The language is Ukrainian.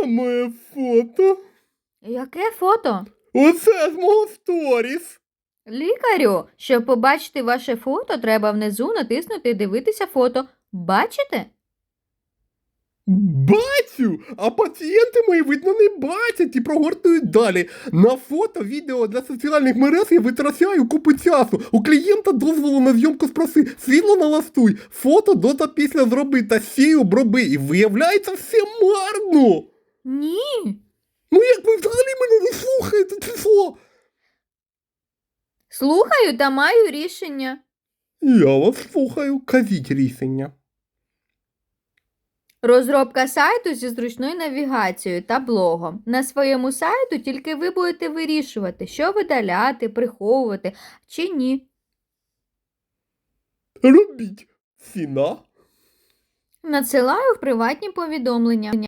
можна моє фото? Яке фото? Оце з мого сторіс. Лікарю, щоб побачити ваше фото, треба внизу натиснути Дивитися фото. Бачите? Бачу, а пацієнти мої, видно, не бачать і прогортують далі. На фото, відео для соціальних мереж я витрачаю купу часу. У клієнта дозволу на зйомку спроси, світло налаштуй, фото до та після зроби та сію оброби. І виявляється все марно. Ні. Ну як ви взагалі мене не слухаєте, чи що? Слухаю та маю рішення. Я вас слухаю, кажіть рішення. Розробка сайту зі зручною навігацією та блогом. На своєму сайту тільки ви будете вирішувати, що видаляти, приховувати чи ні. Робіть. Ціна. Надсилаю в приватні повідомлення.